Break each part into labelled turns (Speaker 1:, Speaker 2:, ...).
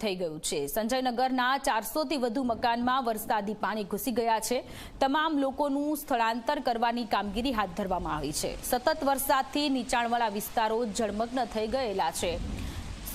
Speaker 1: થઈ ગયું છે. સંજયનગરના ચારસોથી વધુ મકાનમાં વરસાદી પાણી ઘૂસી ગયા છે. તમામ લોકોનું સ્થળાંતર કરવાની કામગીરી હાથ ધરવામાં આવી છે. સતત વરસાદથી નીચાણવાળા વિસ્તારો જળમગ્ન થઈ ગયેલા છે.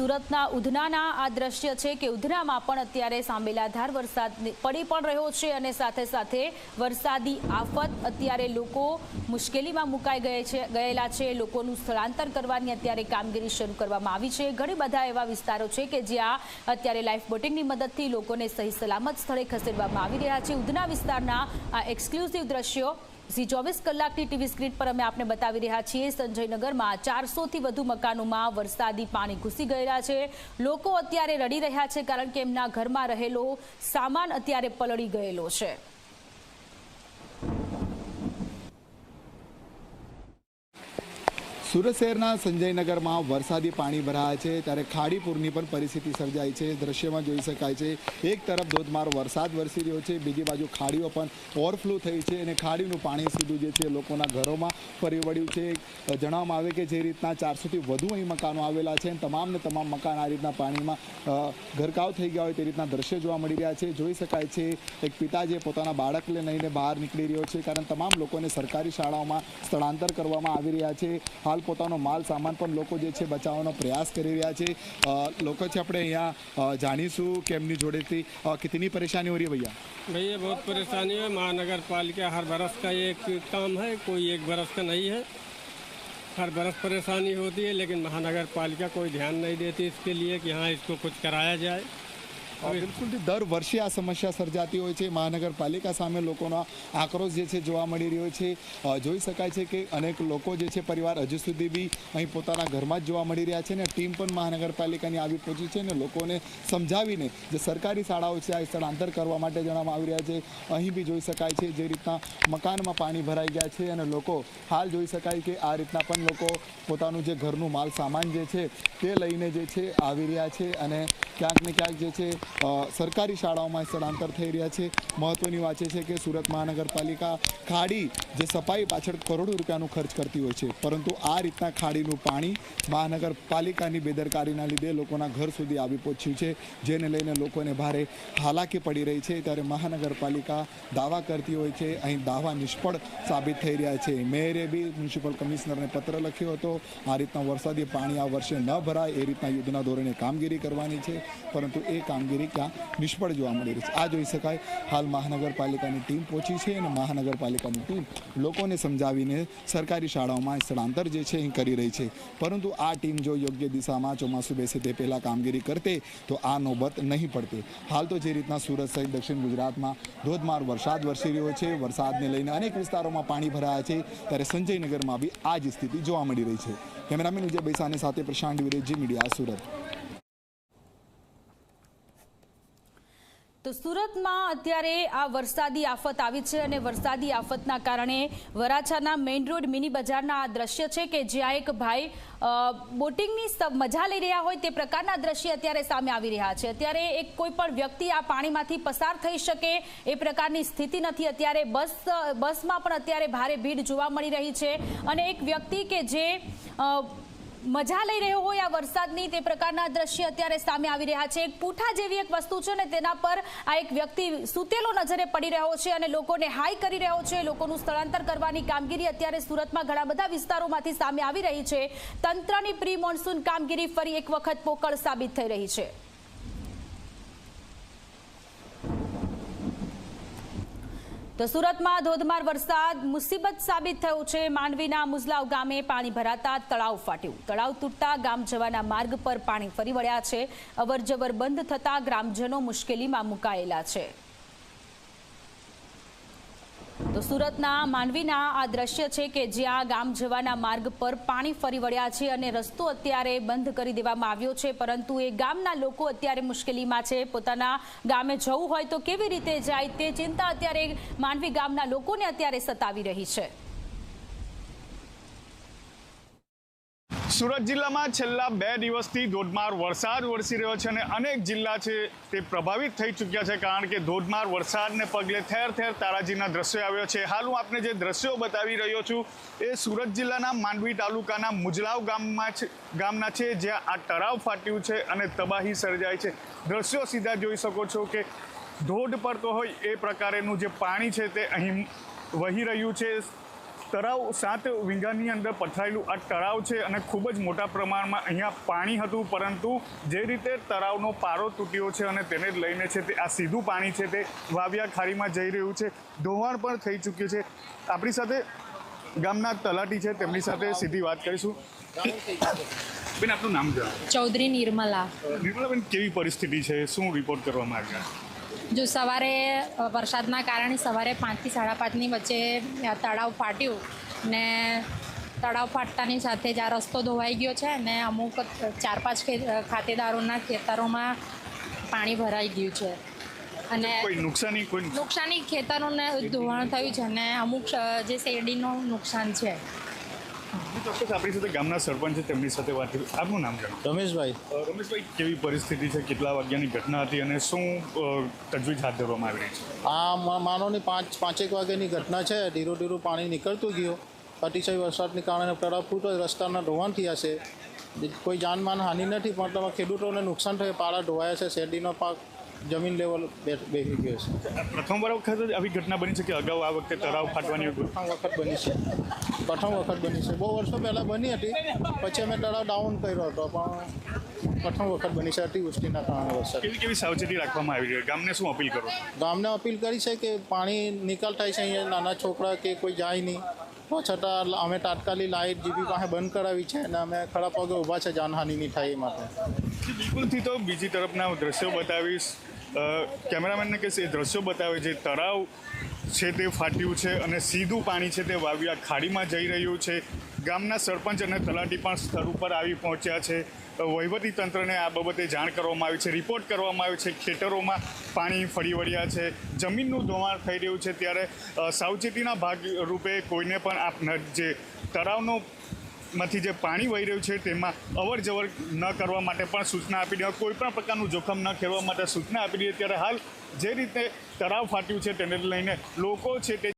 Speaker 1: સુરતના ઉધનાના આ દ્રશ્ય છે કે ઉધનામાં પણ અત્યારે સાંબેલાધાર વરસાદ પડી પણ રહ્યો છે અને સાથે સાથે વરસાદી આફત અત્યારે લોકો મુશ્કેલીમાં મુકાઈ ગયે છે, ગયેલા છે. લોકોનું સ્થળાંતર કરવાની અત્યારે કામગીરી શરૂ કરવામાં આવી છે. ઘણી બધા એવા વિસ્તારો છે કે જ્યાં અત્યારે લાઈફ બોટિંગની મદદથી લોકોને સહી સલામત સ્થળે ખસેડવામાં આવી રહ્યા છે. ઉધના વિસ્તારના આ એક્સક્લુઝિવ દ્રશ્યો ઝી ચોવીસ કલાકની ટીવી સ્ક્રીન પર અમે આપને બતાવી રહ્યા છીએ, સંજયનગરમાં ચારસોથી વધુ મકાનોમાં વરસાદી પાણી ઘૂસી ગયેલા છે. લોકો અત્યારે રડી રહ્યા છે કારણ કે એમના ઘરમાં રહેલો સામાન અત્યારે પલળી ગયેલો છે.
Speaker 2: સુરત શહેરના સંજયનગરમાં વરસાદી પાણી ભરાયા છે, ત્યારે ખાડીપુરની પણ પરિસ્થિતિ સર્જાઈ છે. દ્રશ્યમાં જોઈ શકાય છે, એક તરફ ધોધમાર વરસાદ વરસી રહ્યો છે, બીજી બાજુ ખાડીઓ પણ ઓવરફ્લો થઈ છે અને ખાડીનું પાણી સીધું જે છે લોકોના ઘરોમાં ફરી વળ્યું છે. જણાવવામાં આવે કે જે રીતના ચારસોથી વધુ અહીં મકાનો આવેલા છે તમામને તમામ મકાન આ રીતના પાણીમાં ઘરકાવ થઈ ગયા હોય તે રીતના દ્રશ્ય જોવા મળી રહ્યા છે. જોઈ શકાય છે, એક પિતા જે પોતાના બાળકને લઈને બહાર નીકળી રહ્યો છે, કારણ તમામ લોકોને સરકારી શાળાઓમાં સ્થળાંતર કરવામાં આવી રહ્યા છે. હાલ પોતાનો માલ સામાન પણ લોકો જે છે બચાવવાનો પ્રયાસ કરી રહ્યા છે અ, લોકો છે આપણે અહીંયા અ, જાણીશું કે એમની જોડેથી અ, કિતની પરેશાની हो रही है भैया
Speaker 3: भैया बहुत परेशानी है महानगर पालिका हर बरस का एक काम है कोई एक बरस का नहीं है हर बरस परेशानी होती है लेकिन महानगर पालिका कोई ध्यान नहीं देती इसके लिए कि हाँ इसको कुछ कराया जाए
Speaker 2: અ, બિલકુલ. દર વર્ષે આ સમસ્યા સર્જાતી હોય છે મહાનગરપાલિકા સામે લોકોનો આક્રોશ જે છે જોવા મળી રહ્યો છે. જોઈ શકાય છે કે અનેક લોકો જે છે પરિવાર હજુ સુધી બી અહીં પોતાના ઘરમાં જ જોવા મળી રહ્યા છે ને ટીમ પણ મહાનગરપાલિકાની આવી પહોંચી છે ને લોકોને સમજાવીને જે સરકારી શાળાઓ છે આ સ્થળાંતર કરવા માટે જણાવવામાં આવી રહ્યા છે. અહીં બી જોઈ શકાય છે જે રીતના મકાનમાં પાણી ભરાઈ ગયા છે અને લોકો હાલ જોઈ શકાય કે આ રીતના પણ લોકો પોતાનું જે ઘરનું માલ સામાન જે છે તે લઈને જે છે આવી રહ્યા છે અને ક્યાંક ને ક્યાંક જે છે સરકારી શાળાઓમાં સ્થળાંતર થઈ રહ્યા છે. મહત્વની વાત છે કે સુરત મહાનગરપાલિકા ખાડી જે સફાઈ પાછળ કરોડો રૂપિયાનું ખર્ચ કરતી હોય છે. પરંતુ આ રીતના ખાડીનું પાણી મહાનગરપાલિકાની બેદરકારીના લીધે લોકોના ઘર સુધી આવી પહોંચ્યું છે. જેને લઈને લોકોને ભારે હાલાકી પડી રહી છે. ત્યારે મહાનગરપાલિકા દાવા કરતી હોય છે. અહીં દાવા નિષ્ફળ સાબિત થઈ રહ્યા છે. મેયરે બી મ્યુનિસિપલ કમિશનરને પત્ર લખ્યો હતો, આ રીતના વરસાદી પાણી આ વર્ષે ન ભરાય. એ રીતના યુદ્ધના ધોરણે કામગીરી કરવાની છે. પરંતુ એ કામગીરી ક્યાં નિષ્ફળ જોવા મળી રહી છે. આ જોઈ શકાય હાલ મહાનગરપાલિકાની ટીમ પહોંચી છે અને મહાનગરપાલિકાની ટીમ લોકોને સમજાવીને સરકારી શાળાઓમાં સ્થળાંતર જે છે એ કરી રહી છે. પરંતુ આ ટીમ જો યોગ્ય દિશામાં ચોમાસું બેસે તે પહેલાં કામગીરી કરતે, તો આ નોબત નહીં પડતી. હાલ તો જે રીતના સુરત સહિત દક્ષિણ ગુજરાતમાં ધોધમાર વરસાદ વરસી રહ્યો છે. વરસાદને લઈને અનેક વિસ્તારોમાં પાણી ભરાયા છે. ત્યારે સંજયનગરમાં બી આ જ સ્થિતિ જોવા મળી રહી છે. કેમેરામેન વિજય બૈસાની સાથે પ્રશાંત વિરેજી મીડિયા સુરત.
Speaker 1: તો સુરતમાં અત્યારે આ વરસાદી આફત આવી છે અને વરસાદી આફતના કારણે વરાછાના મેઇન રોડ મિની બજારના આ દ્રશ્ય છે કે જ્યાં એક ભાઈ બોટિંગની મજા લઈ રહ્યા હોય તે પ્રકારના દ્રશ્ય અત્યારે સામે આવી રહ્યા છે. અત્યારે એક કોઈ પણ વ્યક્તિ આ પાણીમાંથી પસાર થઈ શકે એ પ્રકારની સ્થિતિ નથી. અત્યારે બસ, બસમાં પણ અત્યારે ભારે ભીડ જોવા મળી રહી છે. અને એક વ્યક્તિ કે જે મજા લઈ રહ્યો હોય આ વરસાદની તે પ્રકારના દ્રશ્ય અત્યારે સામે આવી રહ્યા છે. એક પૂઠા જેવી એક વસ્તુ છે ને તેના પર આ એક વ્યક્તિ સૂતેલો નજરે પડી રહ્યો છે અને લોકોને હાઈ કરી રહ્યો છે. લોકોનું સ્થળાંતર કરવાની કામગીરી અત્યારે સુરતમાં ઘણા બધા વિસ્તારોમાંથી સામે આવી રહી છે. તંત્રની પ્રી મોન્સૂન કામગીરી ફરી એક વખત પોકળ સાબિત થઈ રહી છે. તો સુરતમાં ધોધમાર વરસાદ મુસીબત સાબિત થયો છે. માંડવીના મુઝલાવ ગામે પાણી ભરાતા તળાવ ફાટ્યું. તળાવ તૂટતા ગામ જવાના માર્ગ પર પાણી ફરી વળ્યા છે. અવરજવર બંધ થતા ગ્રામજનો મુશ્કેલીમાં મુકાયેલા છે. તો સુરતના માંડવીના આ દ્રશ્ય છે કે જ્યાં ગામ જવાના માર્ગ પર પાણી ફરી વળ્યા છે અને રસ્તો અત્યારે બંધ કરી દેવામાં આવ્યો છે, પરંતુ એ ગામના લોકો અત્યારે મુશ્કેલીમાં છે. પોતાના ગામે જવું હોય તો કેવી રીતે જાય તે ચિંતા અત્યારે માંડવી ગામના લોકોને અત્યારે સતાવી રહી છે.
Speaker 4: સુરત જિલ્લામાં છેલ્લા બે દિવસથી ધોધમાર વરસાદ વરસી રહ્યો છે અને અનેક જિલ્લા છે તે પ્રભાવિત થઈ ચૂક્યા છે કારણ કે ધોધમાર વરસાદને પગલે ઠેર ઠેર તારાજીના દ્રશ્યો આવ્યો છે. હાલ હું આપને જે દ્રશ્યો બતાવી રહ્યો છું એ સુરત જિલ્લાના માંડવી તાલુકાના મુજલાવ ગામમાં છે, ગામના છે જ્યાં આ તળાવ ફાટ્યું છે અને તબાહી સર્જાય છે. દ્રશ્યો સીધા જોઈ શકો છો કે ધોધ પડતો હોય એ પ્રકારેનું જે પાણી છે તે અહીં વહી રહ્યું છે. તળાવ સાત વિંગાની અંદર પથરાયેલું આ તળાવ છે અને ખૂબ જ મોટા પ્રમાણમાં અહીંયા પાણી હતું પરંતુ જે રીતે તળાવનો પારો તૂટ્યો છે અને તેને જ લઈને છે તે આ સીધું પાણી છે તે વાવિયા ખાડીમાં જઈ રહ્યું છે. ધોવાણ પણ થઈ ચૂક્યું છે. આપણી સાથે ગામના તલાટી છે તેમની સાથે સીધી વાત કરીશું. બેન આપનું નામ જણાવો.
Speaker 5: ચૌધરી નિર્મલા.
Speaker 4: નિર્મલાબેન કેવી પરિસ્થિતિ છે? શું રિપોર્ટ કરવામાં આવ્યા
Speaker 5: જો સવારે વરસાદના કારણે સવારે પાંચથી સાડા પાંચની વચ્ચે તળાવ ફાટ્યું ને તળાવ ફાટતાની સાથે જ આ રસ્તો ધોવાઈ ગયો છે ને અમુક ચાર પાંચ ખાતેદારોના ખેતરોમાં પાણી ભરાઈ ગયું છે. અને
Speaker 4: નુકસાની
Speaker 5: નુકસાની ખેતરોને ધોવાણ થયું છે અને અમુક જે શેરડીનું નુકસાન છે.
Speaker 4: ચોક્કસ આપણી સાથે ગામના સરપંચ છે તેમની સાથે વાત કરી. આપનું નામ જણાવો.
Speaker 6: રમેશભાઈ.
Speaker 4: રમેશભાઈ કેવી પરિસ્થિતિ છે? કેટલા વાગ્યાની ઘટના હતી અને શું તજવીજ હાથ ધરવામાં આવી રહી છે?
Speaker 6: આ મા- માનો ને પાંચ પાંચેક વાગ્યાની ઘટના છે. ધીરું ધીરું પાણી નીકળતું ગયું. અતિશય વરસાદને કારણે તળાવ ફૂટો રસ્તાના ધોવાણ થયા છે. કોઈ જાનમાન હાનિ નથી પણ ખેડૂતોને નુકસાન થયું. પાળા ધોવાયા છે શેરડીનો પાક જમીન લેવલ બેસી ગયો છે.
Speaker 4: પ્રથમ પ્રથમવાર વખત આવી ઘટના બની છે કે અગાઉ આ વખતે તળાવ ફાટવાની
Speaker 6: પ્રથમ વખત બની છે. પ્રથમ વખત બની છે. બહુ વર્ષો પહેલાં બની હતી. પછી અમે તળાવ ડાઉન કર્યો હતો પણ પ્રથમ વખત બની છે અતિવૃષ્ટિના કારણે વરસાદ.
Speaker 4: કેવી કેવી સાવચેતી રાખવામાં આવી રહી? ગામને શું અપીલ કરો?
Speaker 6: ગામને અપીલ કરી છે કે પાણી નિકાલ થાય છે અહીંયા નાના છોકરા કે કોઈ જાય નહીં. તો છતાં અમે તાત્કાલિક લાઇટ જીબી પાસે બંધ કરાવી છે અને અમે ખરા પગે ઊભા છે જાનહાનિ નહીં થાય એ માટે
Speaker 4: બિલકુલથી તો બીજી તરફના હું દ્રશ્યો બતાવીશ. કેમેરામેનને કહીશ એ દ્રશ્યો બતાવે છે, તળાવ છે તે ફાટ્યું છે અને સીધું પાણી છે તે વાવ્યા ખાડીમાં જઈ રહ્યું છે. ગામના સરપંચ અને તલાટી પણ સ્થળ ઉપર આવી પહોંચ્યા છે. વહીવટી તંત્રને આ બાબતે જાણ કરવામાં આવી છે, રિપોર્ટ કરવામાં આવ્યો છે, ખેતરોમાં પાણી ફરી વળ્યા છે. જમીનનું ધોવાણ થઈ રહ્યું છે ત્યારે સાવચેતીના ભાગ રૂપે કોઈને પણ આપ જે તળાવનો માંથી જે પાણી વહી રહ્યું છે તેમાં અવર જવર ન કરવા માટે પણ સૂચના આપી દેવા કોઈ પણ પ્રકારનું જોખમ ન ખેડવા માટે સૂચના આપી દે ત્યારે હાલ જે રીતે તળાવ ફાટ્યું છે તેને લઈને લોકો છે તે